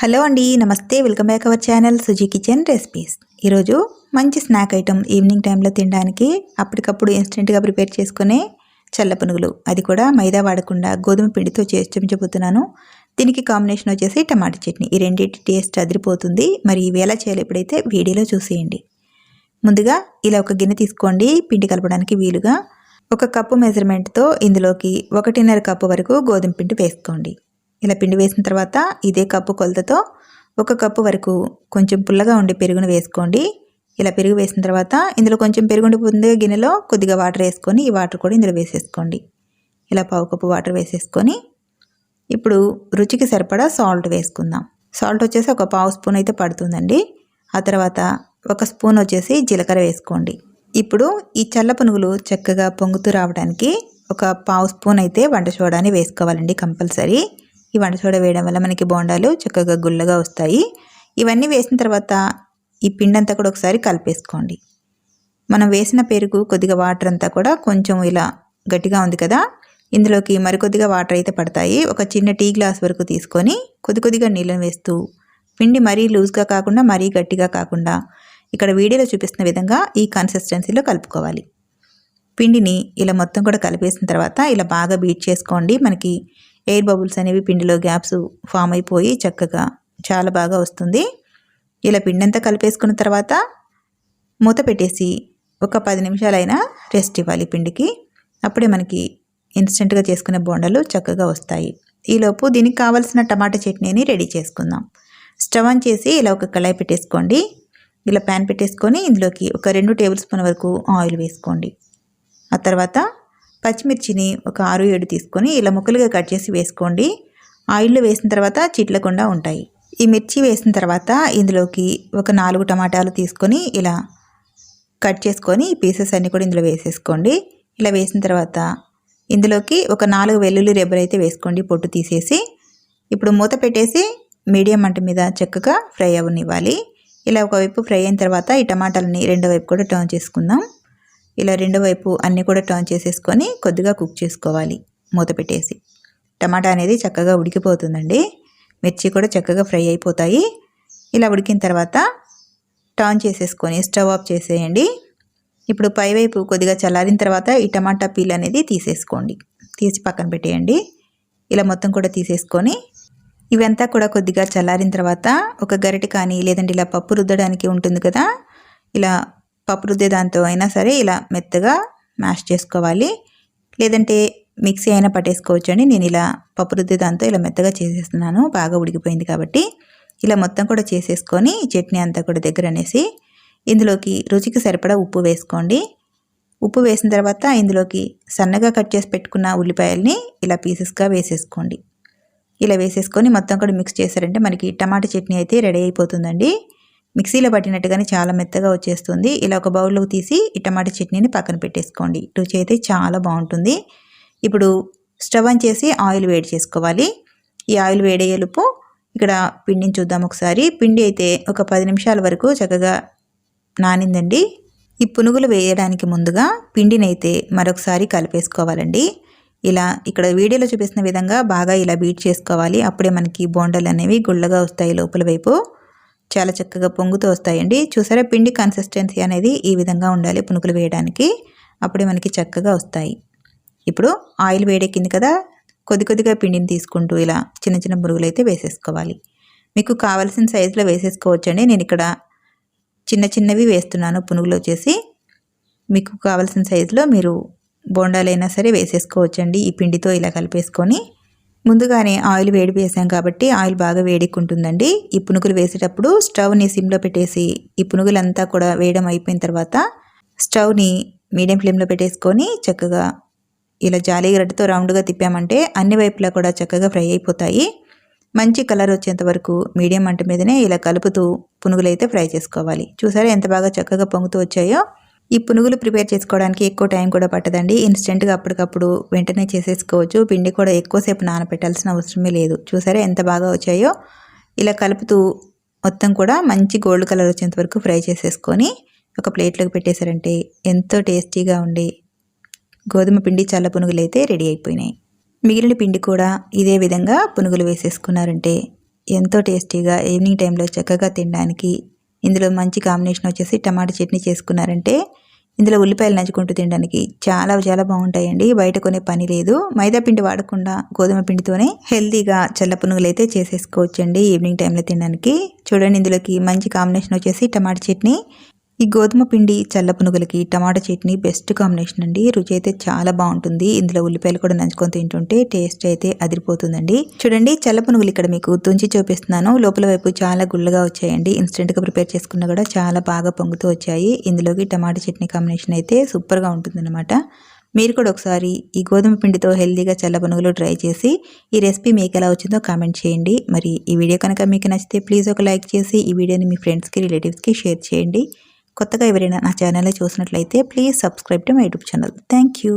Hello అండి నమస్తే. Welcome back our channel Suji kitchen recipes. ఈరోజు మంచి స్నాక్ ఐటమ్ ఈవినింగ్ టైంలో తినడానికి అప్పటికప్పుడు ఇన్స్టెంట్గా ప్రిపేర్ చేసుకునే చల్ల పునుగులు. అది కూడా మైదా వాడకుండా గోధుమ పిండితో చేసి చూపించబోతున్నాను. దీనికి కాంబినేషన్ వచ్చేసి టమాటా చట్నీ. ఈ రెండింటి టేస్ట్ అదిరిపోతుంది. మరి ఇవి ఎలా చేయాలి ఎప్పుడైతే వీడియోలో చూసేయండి. ముందుగా ఇలా ఒక గిన్నె తీసుకోండి. పిండి కలపడానికి వీలుగా ఒక కప్పు మెజర్మెంట్తో ఇందులోకి ఒకటిన్నర కప్పు వరకు గోధుమ పిండి వేసుకోండి. ఇలా పిండి వేసిన తర్వాత ఇదే కప్పు కొలతతో ఒక కప్పు వరకు కొంచెం పుల్లగా ఉండే పెరుగును వేసుకోండి. ఇలా పెరుగు వేసిన తర్వాత ఇందులో కొంచెం పెరుగుండిపోతుంది గిన్నెలో కొద్దిగా వాటర్ వేసుకొని ఈ వాటర్ కూడా ఇందులో వేసేసుకోండి. ఇలా పావు కప్పు వాటర్ వేసేసుకొని ఇప్పుడు రుచికి సరిపడా సాల్ట్ వేసుకుందాం. సాల్ట్ వచ్చేసి ఒక పావు స్పూన్ అయితే పడుతుందండి. ఆ తర్వాత ఒక స్పూన్ వచ్చేసి జీలకర్ర వేసుకోండి. ఇప్పుడు ఈ చల్ల పునుగులు చక్కగా పొంగుతూ రావడానికి ఒక పావు స్పూన్ అయితే వంట సోడాని వేసుకోవాలండి కంపల్సరీ. ఈ వంట సోడా వేయడం వల్ల మనకి బోండాలు చక్కగా గుల్లగా వస్తాయి. ఇవన్నీ వేసిన తర్వాత ఈ పిండి అంతా కూడా ఒకసారి కలిపేసుకోండి. మనం వేసిన పెరుగు కొద్దిగా వాటర్ అంతా కూడా కొంచెం ఇలా గట్టిగా ఉంది కదా ఇందులోకి మరికొద్దిగా వాటర్ అయితే పడతాయి. ఒక చిన్న టీ గ్లాస్ వరకు తీసుకొని కొద్ది కొద్దిగా నీళ్ళని వేస్తూ పిండి మరీ లూజ్గా కాకుండా మరీ గట్టిగా కాకుండా ఇక్కడ వీడియోలో చూపిస్తున్న విధంగా ఈ కన్సిస్టెన్సీలో కలుపుకోవాలి. పిండిని ఇలా మొత్తం కూడా కలిపేసిన తర్వాత ఇలా బాగా బీట్ చేసుకోండి. మనకి ఎయిర్ బబుల్స్ అనేవి పిండిలో గ్యాప్స్ ఫామ్ అయిపోయి చక్కగా చాలా బాగా వస్తుంది. ఇలా పిండి అంతా కలిపేసుకున్న తర్వాత మూత పెట్టేసి ఒక పది నిమిషాలైనా రెస్ట్ ఇవ్వాలి పిండికి. అప్పుడే మనకి ఇన్స్టెంట్గా చేసుకునే బోండాలు చక్కగా వస్తాయి. ఈలోపు దీనికి కావాల్సిన టమాటా చట్నీని రెడీ చేసుకుందాం. స్టవ్ ఆన్ చేసి ఇలా ఒక కళాయి పెట్టేసుకోండి. ఇలా ప్యాన్ పెట్టేసుకొని ఇందులోకి ఒక రెండు టేబుల్ స్పూన్ వరకు ఆయిల్ వేసుకోండి. ఆ తర్వాత పచ్చిమిర్చిని ఒక ఆరు ఏడు తీసుకొని ఇలా ముక్కలుగా కట్ చేసి వేసుకోండి. ఆయిల్లో వేసిన తర్వాత చిట్లకుండా ఉంటాయి. ఈ మిర్చి వేసిన తర్వాత ఇందులోకి ఒక నాలుగు టమాటాలు తీసుకొని ఇలా కట్ చేసుకొని పీసెస్ అన్నీ కూడా ఇందులో వేసేసుకోండి. ఇలా వేసిన తర్వాత ఇందులోకి ఒక నాలుగు వెల్లుల్లి రెబ్బరైతే వేసుకోండి పొట్టు తీసేసి. ఇప్పుడు మూత పెట్టేసి మీడియం మంట మీద చక్కగా ఫ్రై అవ్వనివ్వాలి. ఇలా ఒకవైపు ఫ్రై అయిన తర్వాత ఈ టమాటాలని రెండో వైపు కూడా టర్న్ చేసుకుందాం. ఇలా రెండో వైపు అన్నీ కూడా టర్న్ చేసేసుకొని కొద్దిగా కుక్ చేసుకోవాలి. మూత పెట్టేసి. టమాటా అనేది చక్కగా ఉడికిపోతుందండి. మిర్చి కూడా చక్కగా ఫ్రై అయిపోతాయి. ఇలా ఉడికిన తర్వాత టర్న్ చేసేసుకొని స్టవ్ ఆఫ్ చేసేయండి. ఇప్పుడు పైవైపు కొద్దిగా చల్లారిన తర్వాత ఈ టమాటా పీల్ అనేది తీసేసుకోండి. తీసి పక్కన పెట్టేయండి. ఇలా మొత్తం కూడా తీసేసుకొని ఇవంతా కూడా కొద్దిగా చల్లారిన తర్వాత ఒక గరిటె కానీ లేదంటే ఇలా పప్పు రుద్దడానికి ఉంటుంది కదా ఇలా పప్పు రుద్దే దాంతో అయినా సరే ఇలా మెత్తగా మ్యాష్ చేసుకోవాలి. లేదంటే మిక్సీ అయినా పట్టేసుకోవచ్చండి. నేను ఇలా పప్పు రుద్దే దాంతో ఇలా మెత్తగా చేసేస్తున్నాను. బాగా ఉడికిపోయింది కాబట్టి ఇలా మొత్తం కూడా చేసేసుకొని చట్నీ అంతా కూడా దగ్గర అనేసి ఇందులోకి రుచికి సరిపడా ఉప్పు వేసుకోండి. ఉప్పు వేసిన తర్వాత ఇందులోకి సన్నగా కట్ చేసి పెట్టుకున్న ఉల్లిపాయల్ని ఇలా పీసెస్గా వేసేసుకోండి. ఇలా వేసేసుకొని మొత్తం కూడా మిక్స్ చేశారంటే మనకి టమాటా చట్నీ అయితే రెడీ అయిపోతుందండి. మిక్సీలో పట్టినట్టుగానే చాలా మెత్తగా వచ్చేస్తుంది. ఇలా ఒక బౌల్లోకి తీసి ఈ టమాటా చట్నీని పక్కన పెట్టేసుకోండి. రుచి అయితే చాలా బాగుంటుంది. ఇప్పుడు స్టవ్ ఆన్ చేసి ఆయిల్ వేడి చేసుకోవాలి. ఈ ఆయిల్ వేడయ్యేలుపు ఇక్కడ పిండిని చూద్దాం ఒకసారి. పిండి అయితే ఒక పది నిమిషాల వరకు చక్కగా నానిందండి. ఈ పునుగులు వేయడానికి ముందుగా పిండిని అయితే మరొకసారి కలిపేసుకోవాలండి. ఇలా ఇక్కడ వీడియోలో చూపిస్తున్న విధంగా బాగా ఇలా బీట్ చేసుకోవాలి. అప్పుడే మనకి బోండలు అనేవి గుళ్ళగా వస్తాయి లోపల వైపు. చాలా చక్కగా పొంగుతూ వస్తాయండి. చూసారా పిండి కన్సిస్టెన్సీ అనేది ఈ విధంగా ఉండాలి పునుకులు వేయడానికి. అప్పుడే మనకి చక్కగా వస్తాయి. ఇప్పుడు ఆయిల్ వేడెక్కింది కదా కొద్ది కొద్దిగా పిండిని తీసుకుంటూ ఇలా చిన్న చిన్న పురుగులు అయితే వేసేసుకోవాలి. మీకు కావలసిన సైజులో వేసేసుకోవచ్చండి. నేను ఇక్కడ చిన్న చిన్నవి వేస్తున్నాను పునుగులు వచ్చేసి. మీకు కావలసిన సైజులో మీరు బోండాలైనా సరే వేసేసుకోవచ్చండి ఈ పిండితో ఇలా కలిపేసుకొని. ముందుగానే ఆయిల్ వేడి వేసాం కాబట్టి ఆయిల్ బాగా వేడిక్కుంటుందండి. ఈ పునుగులు వేసేటప్పుడు స్టవ్ని సిమ్లో పెట్టేసి ఈ పునుగులంతా కూడా వేయడం అయిపోయిన తర్వాత స్టవ్ని మీడియం ఫ్లేమ్లో పెట్టేసుకొని చక్కగా ఇలా జాలి గడ్డతో రౌండ్గా తిప్పామంటే అన్ని వైపులా కూడా చక్కగా ఫ్రై అయిపోతాయి. మంచి కలర్ వచ్చేంత వరకు మీడియం మంట మీదనే ఇలా కలుపుతూ పునుగులు అయితే ఫ్రై చేసుకోవాలి. చూసారా ఎంత బాగా చక్కగా పొంగుతూ వచ్చాయో? ఈ పునుగులు ప్రిపేర్ చేసుకోవడానికి ఎక్కువ టైం కూడా పట్టదండి. ఇన్స్టెంట్గా అప్పటికప్పుడు వెంటనే చేసేసుకోవచ్చు. పిండి కూడా ఎక్కువసేపు నానబెట్టాల్సిన అవసరమే లేదు. చూసారా ఎంత బాగా వచ్చాయో? ఇలా కలుపుతూ మొత్తం కూడా మంచి గోల్డ్ కలర్ వచ్చేంత వరకు ఫ్రై చేసేసుకొని ఒక ప్లేట్లోకి పెట్టేశారంటే ఎంతో టేస్టీగా ఉండి గోధుమ పిండి చల్ల పునుగులు అయితే రెడీ అయిపోయినాయి. మిగిలిన పిండి కూడా ఇదే విధంగా పునుగులు వేసేసుకున్నారంటే ఎంతో టేస్టీగా ఈవినింగ్ టైంలో చక్కగా తినడానికి ఇందులో మంచి కాంబినేషన్ వచ్చేసి టమాటా చట్నీ చేసుకున్నారంటే ఇందులో ఉల్లిపాయలు నంచుకుంటూ తినడానికి చాలా చాలా బాగుంటాయండి. బయట కొనే పని లేదు. మైదా పిండి వాడకుండా గోధుమ పిండితోనే హెల్తీగా చల్ల పునుగులు అయితే చేసేసుకోవచ్చండి ఈవినింగ్ టైంలో తినడానికి. చూడండి ఇందులోకి మంచి కాంబినేషన్ వచ్చేసి టమాటా చట్నీ. ఈ గోధుమ పిండి చల్ల పునుగులకి టమాటా చట్నీ బెస్ట్ కాంబినేషన్ అండి. రుచి అయితే చాలా బాగుంటుంది. ఇందులో ఉల్లిపాయలు కూడా నంచుకొని తింటుంటే టేస్ట్ అయితే అదిరిపోతుందండి. చూడండి చల్ల పునుగులు ఇక్కడ మీకు తుంచి చూపిస్తున్నాను. లోపల వైపు చాలా గుల్లగా వచ్చాయండి. ఇన్స్టెంట్గా ప్రిపేర్ చేసుకున్నా కూడా చాలా బాగా పొంగుతూ వచ్చాయి. ఇందులోకి టమాటా చట్నీ కాంబినేషన్ అయితే సూపర్గా ఉంటుందన్నమాట. మీరు కూడా ఒకసారి ఈ గోధుమ పిండితో హెల్దీగా చల్లపునుగులు ట్రై చేసి ఈ రెసిపీ మీకు ఎలా వచ్చిందో కామెంట్ చేయండి. మరి ఈ వీడియో కనుక మీకు నచ్చితే ప్లీజ్ ఒక లైక్ చేసి ఈ వీడియోని మీ ఫ్రెండ్స్కి రిలేటివ్స్కి షేర్ చేయండి. కొత్తగా ఎవరైనా నా ఛానల్ని చూసినట్లయితే please subscribe to my YouTube channel. Thank you.